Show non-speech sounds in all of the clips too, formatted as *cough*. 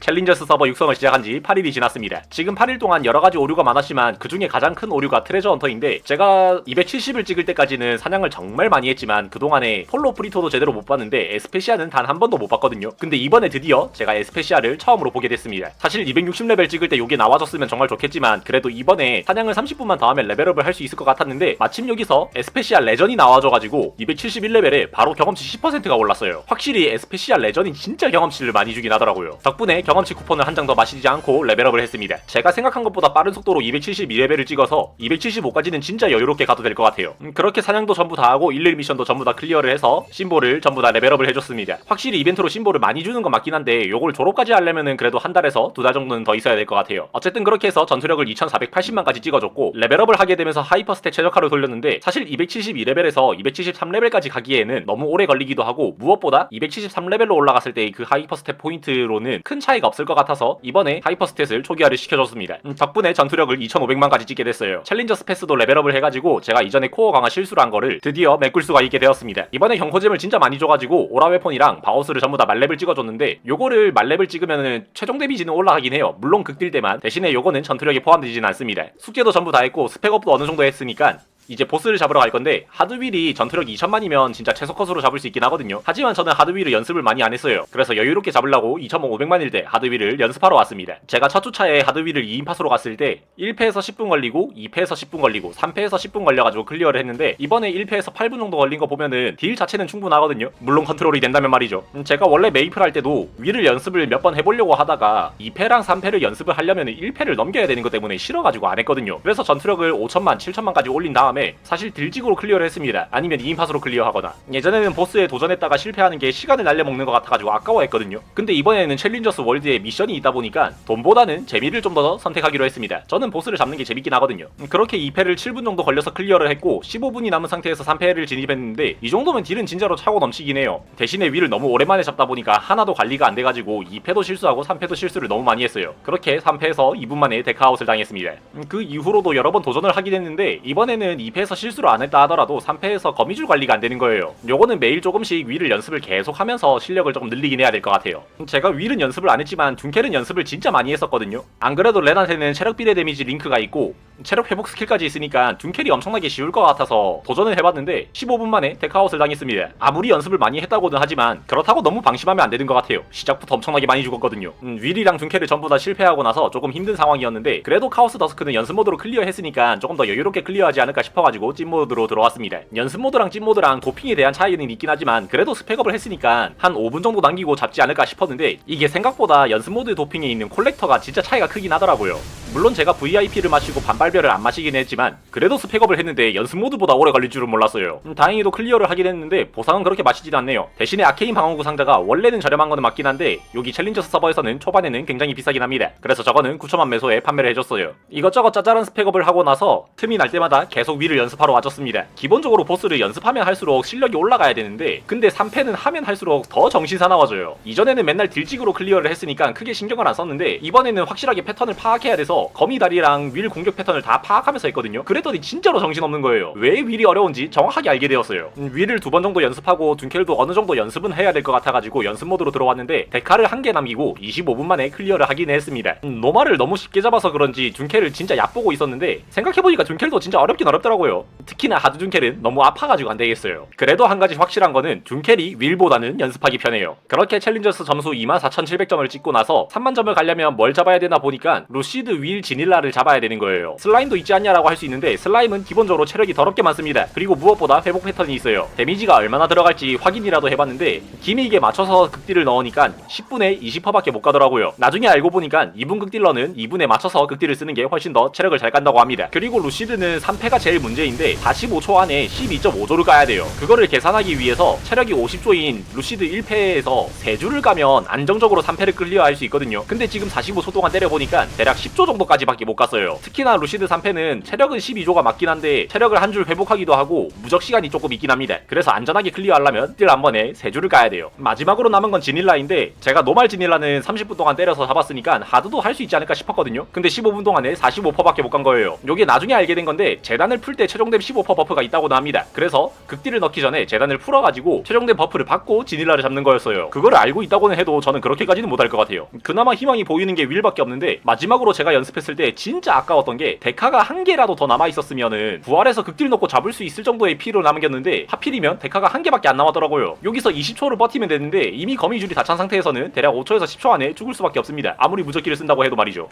챌린저스 서버 육성을 시작한 지 8일이 지났습니다. 지금 8일 동안 여러 가지 오류가 많았지만 그 중에 가장 큰 오류가 트레저 헌터인데 제가 270을 찍을 때까지는 사냥을 정말 많이 했지만 그동안에 폴로 프리토도 제대로 못 봤는데 에스페시아는 단 한 번도 못 봤거든요. 근데 이번에 드디어 제가 에스페시아를 처음으로 보게 됐습니다. 사실 260레벨 찍을 때 요게 나와줬으면 정말 좋겠지만 그래도 이번에 사냥을 30분만 더 하면 레벨업을 할 수 있을 것 같았는데 마침 여기서 에스페시아 레전이 나와줘가지고 271레벨에 바로 경험치 10%가 올랐어요. 확실히 에스페시아 레전이 진짜 경험치를 많이 주긴 하더라고요. 덕분에 경험치 쿠폰을 한 장 더 마시지 않고 레벨업을 했습니다. 제가 생각한 것보다 빠른 속도로 272레벨을 찍어서 275까지는 진짜 여유롭게 가도 될 것 같아요. 음, 그렇게 사냥도 전부 다 하고 11 미션도 전부 다 클리어를 해서 심볼을 전부 다 레벨업을 해줬습니다. 확실히 이벤트로 심볼을 많이 주는 건 맞긴 한데 요걸 졸업까지 하려면은 그래도 한 달에서 두 달 정도는 더 있어야 될 것 같아요. 어쨌든 그렇게 해서 전투력을 2480만까지 찍어줬고 레벨업을 하게 되면서 하이퍼 스택 최적화를 돌렸는데 사실 272레벨에서 273레벨까지 가기에는 너무 오래 걸리기도 하고 무엇보다 273레벨로 올라갔을 때 그 하이퍼 스택 포인트로는 큰 차이 가 없을 것 같아서 이번에 하이퍼 스탯을 초기화를 시켜줬습니다. 음, 덕분에 전투력을 2500만까지 찍게 됐어요. 챌린저스 패스도 레벨업을 해가지고 제가 이전에 코어 강화 실수를 한 거를 드디어 메꿀 수가 있게 되었습니다. 이번에 경코잼을 진짜 많이 줘가지고 오라 웨폰이랑 바우스를 전부 다 말렙을 찍어줬는데 요거를 말렙을 찍으면은 최종 데미지는 올라가긴 해요. 물론 극딜 때만 대신에 요거는 전투력에 포함되지는 않습니다. 숙제도 전부 다 했고 스펙업도 어느 정도 했으니까 이제 보스를 잡으러 갈 건데 하드윌이 전투력 2000만이면 진짜 최소 컷으로 잡을 수 있긴 하거든요. 하지만 저는 하드윌을 연습을 많이 안 했어요. 그래서 여유롭게 잡으려고 2500만일 때 하드윌을 연습하러 왔습니다. 제가 첫 주차에 하드윌을 2인팟으로 갔을 때 1패에서 10분 걸리고 2패에서 10분 걸리고 3패에서 10분 걸려가지고 클리어를 했는데 이번에 1패에서 8분 정도 걸린 거 보면은 딜 자체는 충분하거든요. 물론 컨트롤이 된다면 말이죠. 음, 제가 원래 메이플 할 때도 윌을 연습을 몇 번 해보려고 하다가 2패랑 3패를 연습을 하려면 1패를 넘겨야 되는 것 때문에 싫어가지고 안 했거든요. 그래서 전투력을 5천만, 7천만까지 올린 다음에 사실 딜직으로 클리어를 했습니다. 아니면 2인팟으로 클리어하거나 예전에는 보스에 도전했다가 실패하는 게 시간을 날려먹는 것 같아가지고 아까워했거든요. 근데 이번에는 챌린저스 월드에 미션이 있다 보니까 돈보다는 재미를 좀 더 선택하기로 했습니다. 저는 보스를 잡는 게 재밌긴 하거든요. 음, 그렇게 2패를 7분 정도 걸려서 클리어를 했고 15분이 남은 상태에서 3패를 진입했는데 이 정도면 딜은 진짜로 차고 넘치긴 해요. 대신에 위를 너무 오랜만에 잡다 보니까 하나도 관리가 안 돼가지고 2패도 실수하고 3패도 실수를 너무 많이 했어요. 그렇게 3패에서 2분 만에 데카아웃을 당했습니다. 음, 그 이후로도 여러 번 도전을 하긴 했는데 이번에는 2패에서 실수를 안 했다 하더라도 3패에서 거미줄 관리가 안 되는 거예요. 요거는 매일 조금씩 위를 연습을 계속 하면서 실력을 조금 늘리긴 해야 될 것 같아요. 음, 제가 위는 연습을 안 했지만 둔켈은 연습을 진짜 많이 했었거든요. 안 그래도 레나한테는 체력 비례 데미지 링크가 있고 체력 회복 스킬까지 있으니까 둔켈이 엄청나게 쉬울 것 같아서 도전을 해봤는데 15분 만에 데카아웃을 당했습니다. 아무리 연습을 많이 했다고는 하지만 그렇다고 너무 방심하면 안 되는 것 같아요. 시작부터 엄청나게 많이 죽었거든요. 음, 윌이랑 둔켈을 전부 다 실패하고 나서 조금 힘든 상황이었는데 그래도 카오스 더스크는 연습 모드로 클리어했으니까 조금 더 여유롭게 클리어하지 않을까 싶어가지고 찐 모드로 들어왔습니다. 연습 모드랑 찐 모드랑 도핑에 대한 차이는 있긴 하지만 그래도 스펙업을 했으니까 한 5분 정도 남기고 잡지 않을까 싶었는데 이게 생각보다 연습 모드 도핑에 있는 콜렉터가 진짜 차이가 크긴 하더라고요. 물론 제가 VIP를 마시고 반발별을 안 마시긴 했지만 그래도 스펙업을 했는데 연습 모드보다 오래 걸릴 줄은 몰랐어요. 음, 다행히도 클리어를 하긴 했는데 보상은 그렇게 마시진 않네요. 대신에 아케인 방어구 상자가 원래는 저렴한 거는 맞긴 한데 여기 챌린저스 서버에서는 초반에는 굉장히 비싸긴 합니다. 그래서 저거는 9천만 매소에 판매를 해줬어요. 이것저것 짜잘한 스펙업을 하고 나서 틈이 날 때마다 계속 위를 연습하러 와줬습니다. 기본적으로 보스를 연습하면 할수록 실력이 올라가야 되는데 근데 3패는 하면 할수록 더 정신 사나워져요. 이전에는 맨날 딜찍으로 클리어를 했으니까 크게 신경을 안 썼는데 이번에는 확실하게 패턴을 파악해야 돼서 거미다리랑 윌 공격 패턴을 다 파악하면서 했거든요. 그랬더니 진짜로 정신없는 거예요. 왜 윌이 어려운지 정확하게 알게 되었어요. 음, 윌을 두 번 정도 연습하고 둔켈도 어느 정도 연습은 해야 될 것 같아가지고 연습 모드로 들어왔는데 데카를 한 개 남기고 25분 만에 클리어를 하긴 했습니다. 음, 노마를 너무 쉽게 잡아서 그런지 둔켈을 진짜 얕보고 있었는데 생각해보니까 둔켈도 진짜 어렵긴 어렵더라고요. 특히나 하드 둔켈은 너무 아파가지고 안 되겠어요. 그래도 한 가지 확실한 거는 둔켈이 윌보다는 연습하기 편해요. 그렇게 챌린저스 점수 24,700점을 찍고 나서 3만 점을 가려면 뭘 잡아야 되나 보니까 루시드 윌 지닐라를 잡아야 되는 거예요. 슬라임도 있지 않냐라고 할 수 있는데 슬라임은 기본적으로 체력이 더럽게 많습니다. 그리고 무엇보다 회복 패턴이 있어요. 데미지가 얼마나 들어갈지 확인이라도 해봤는데 기믹에 맞춰서 극딜을 넣으니까 10분에 20%밖에 못 가더라고요. 나중에 알고 보니까 2분 극딜러는 2분에 맞춰서 극딜을 쓰는 게 훨씬 더 체력을 잘 간다고 합니다. 그리고 루시드는 3패가 제일 문제인데 45초 안에 12.5조를 가야 돼요. 그거를 계산하기 위해서 체력이 50조인 루시드 1패에서 3주를 가면 안정적으로 3패를 클리어할 수 있거든요. 근데 지금 45초 동안 때려보니까 대략 10조 정도 까지밖에 못 갔어요. 특히나 루시드 루시드 3패는 체력은 12조가 맞긴 한데 체력을 한 줄 회복하기도 하고 무적 시간이 조금 있긴 합니다. 그래서 안전하게 클리어하려면 딜 한 번에 3줄을 까야 돼요. 마지막으로 남은 건 지닐라인데 제가 노말 지닐라는 30분 동안 때려서 잡았으니까 하드도 할 수 있지 않을까 싶었거든요. 근데 15분 동안에 45%밖에 못 간 거예요. 요게 나중에 알게 된 건데 재단을 풀 때 최종됨 15% 버프가 있다고도 합니다. 그래서 극딜을 넣기 전에 재단을 풀어가지고 최종됨 버프를 받고 지닐라를 잡는 거였어요. 그거를 알고 있다고는 해도 저는 그렇게까지는 못할 것 같아요. 그나마 희망이 보이는 게 윌밖에 없는데 마지막으로 제가 연 습했을 때 진짜 아까웠던 게 데카가 한 개라도 더 남아 있었으면은 부활해서 극딜 넣고 잡을 수 있을 정도의 피로 남겼는데 하필이면 데카가 한 개밖에 안 남았더라고요. 여기서 20초를 버티면 되는데 이미 거미줄이 다 찬 상태에서는 대략 5초에서 10초 안에 죽을 수밖에 없습니다. 아무리 무적기를 쓴다고 해도 말이죠.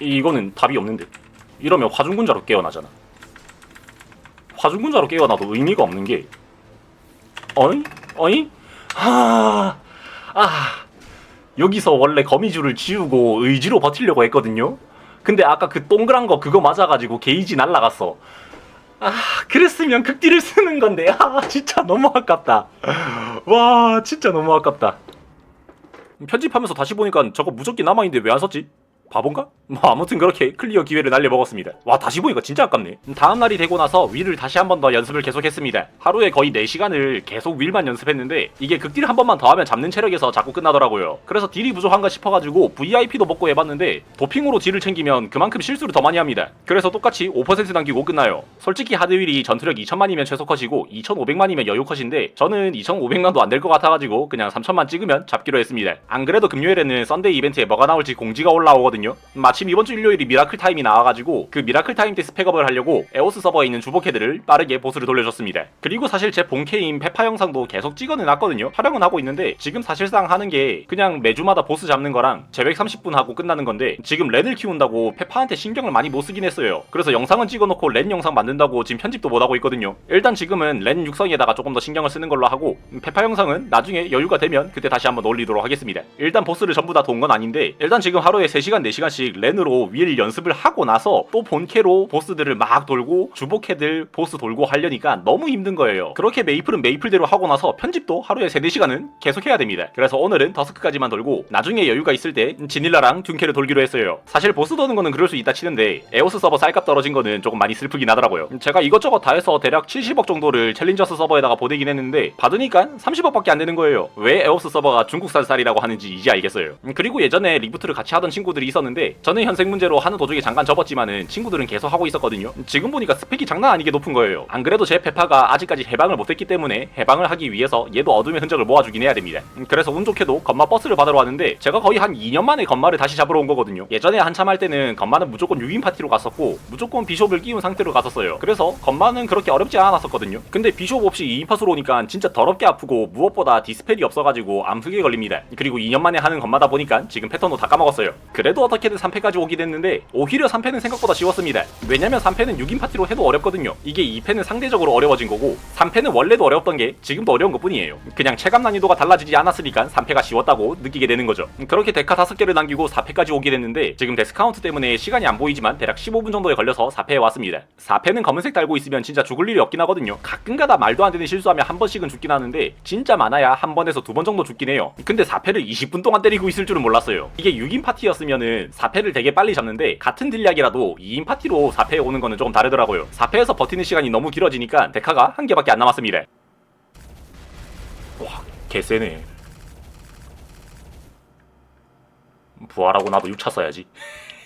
이거는 답이 없는데 이러면 화중군자로 깨어나잖아. 화중군자로 깨어나도 의미가 없는 게 어이? 어이? 하... 아... 여기서 원래 거미줄을 지우고 의지로 버티려고 했거든요? 근데 아까 그 동그란 거 그거 맞아가지고 게이지 날라갔어. 아, 그랬으면 극딜을 쓰는 건데. 아, 진짜 너무 아깝다. 와, 진짜 너무 아깝다. 편집하면서 다시 보니까 저거 무적기 남아있는데 왜 안 썼지? 바본가? *laughs* 뭐 아무튼 그렇게 클리어 기회를 날려 먹었습니다. 와 다시 보니까 진짜 아깝네. 다음 날이 되고 나서 윌을 다시 한 번 더 연습을 계속했습니다. 하루에 거의 4시간을 계속 윌만 연습했는데 이게 극딜 한 번만 더 하면 잡는 체력에서 자꾸 끝나더라고요. 그래서 딜이 부족한가 싶어가지고 VIP도 먹고 해봤는데 도핑으로 딜을 챙기면 그만큼 실수를 더 많이 합니다. 그래서 똑같이 5% 남기고 끝나요. 솔직히 하드윌이 전투력 2천만이면 최소 컷이고 2,500만이면 여유 컷인데 저는 2,500만도 안 될 것 같아가지고 그냥 3천만 찍으면 잡기로 했습니다. 안 그래도 금요일에는 썬데이 이벤트에 뭐가 나올지 공지가 올라오거든요. 마침 이번 주 일요일이 미라클 타임이 나와가지고 그 미라클 타임 때 스펙업을 하려고 에오스 서버에 있는 주보캐들을 빠르게 보스를 돌려줬습니다. 그리고 사실 제 본캐인 페파 영상도 계속 찍어는 놨거든요. 촬영은 하고 있는데 지금 사실상 하는 게 그냥 매주마다 보스 잡는 거랑 제백 30분 하고 끝나는 건데 지금 렌을 키운다고 페파한테 신경을 많이 못 쓰긴 했어요. 그래서 영상은 찍어놓고 렌 영상 만든다고 지금 편집도 못 하고 있거든요. 일단 지금은 렌 육성에다가 조금 더 신경을 쓰는 걸로 하고 페파 영상은 나중에 여유가 되면 그때 다시 한번 올리도록 하겠습니다. 일단 보스를 전부 다돈건 아닌데 일단 지금 하루에 3시간 4시간씩 렌으로 윌 연습을 하고 나서 또 본캐로 보스들을 막 돌고 주보캐들 보스 돌고 하려니까 너무 힘든 거예요. 그렇게 메이플은 메이플대로 하고 나서 편집도 하루에 3, 4시간은 계속 해야 됩니다. 그래서 오늘은 더스크까지만 돌고 나중에 여유가 있을 때 지닐라랑 둔캐를 돌기로 했어요. 사실 보스 도는 거는 그럴 수 있다 치는데 에오스 서버 쌀값 떨어진 거는 조금 많이 슬프긴 하더라고요. 제가 이것저것 다 해서 대략 70억 정도를 챌린저스 서버에다가 보내긴 했는데 받으니까 30억밖에 안 되는 거예요. 왜 에오스 서버가 중국산 쌀이라고 하는지 이제 알겠어요. 음, 그리고 예전에 리부트를 같이 하던 친구들이 있 었는데 저는 현생 문제로 하는 도중에 잠깐 접었지만은 친구들은 계속 하고 있었거든요. 지금 보니까 스펙이 장난 아니게 높은 거예요. 안 그래도 제 페파가 아직까지 해방을 못했기 때문에 해방을 하기 위해서 얘도 어둠의 흔적을 모아주긴 해야 됩니다. 음, 그래서 운 좋게도 건마 버스를 받으러 왔는데 제가 거의 한 2년 만에 건마를 다시 잡으러 온 거거든요. 예전에 한참 할 때는 건마는 무조건 6인 파티로 갔었고 무조건 비숍을 끼운 상태로 갔었어요. 그래서 건마는 그렇게 어렵지 않았었거든요. 근데 비숍 없이 2인 팟으로 오니까 진짜 더럽게 아프고 무엇보다 디스펠이 없어가지고 암흑에 걸립니다. 그리고 2년 만에 하는 건마다 보니까 지금 패턴도 다 까먹었어요. 그래도 어떻게든 3패까지 오게 됐는데 오히려 3패는 생각보다 쉬웠습니다. 왜냐면 3패는 6인 파티로 해도 어렵거든요. 이게 2패는 상대적으로 어려워진 거고 3패는 원래도 어려웠던 게 지금도 어려운 것 뿐이에요. 그냥 체감 난이도가 달라지지 않았으니까 3패가 쉬웠다고 느끼게 되는 거죠. 그렇게 데카 5개를 남기고 4패까지 오게 됐는데 지금 데스카운트 때문에 시간이 안 보이지만 대략 15분 정도에 걸려서 4패에 왔습니다. 4패는 검은색 달고 있으면 진짜 죽을 일이 없긴 하거든요. 가끔가다 말도 안 되는 실수하면 한 번씩은 죽긴 하는데 진짜 많아야 한 번에서 두 번 정도 죽긴 해요. 근데 4패를 20분 동안 때리고 있을 줄은 몰랐어요. 이게 6인 파티였으면은 4패를 되게 빨리 잡는데 같은 딜량이라도 2인 파티로 4패에 오는 거는 조금 다르더라고요. 4패에서 버티는 시간이 너무 길어지니까 데카가 한 개밖에 안 남았습니다. 와, 개쎄네. 부활하고 나도 6차 써야지.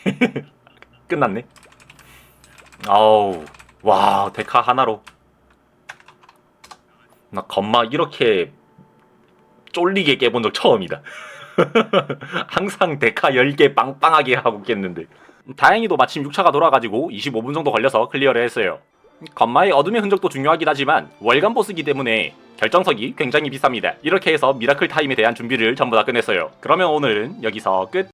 *laughs* 끝났네. 아우, 와, 데카 하나로. 나 건마 이렇게 쫄리게 깨본 적 처음이다. *laughs* 항상 데카 10개 빵빵하게 하고 깼는데. 다행히도 마침 6차가 돌아가지고 25분 정도 걸려서 클리어를 했어요. 건마의 어둠의 흔적도 중요하긴 하지만 월간 보스기 때문에 결정석이 굉장히 비쌉니다. 이렇게 해서 미라클 타임에 대한 준비를 전부 다 끝냈어요. 그러면 오늘은 여기서 끝.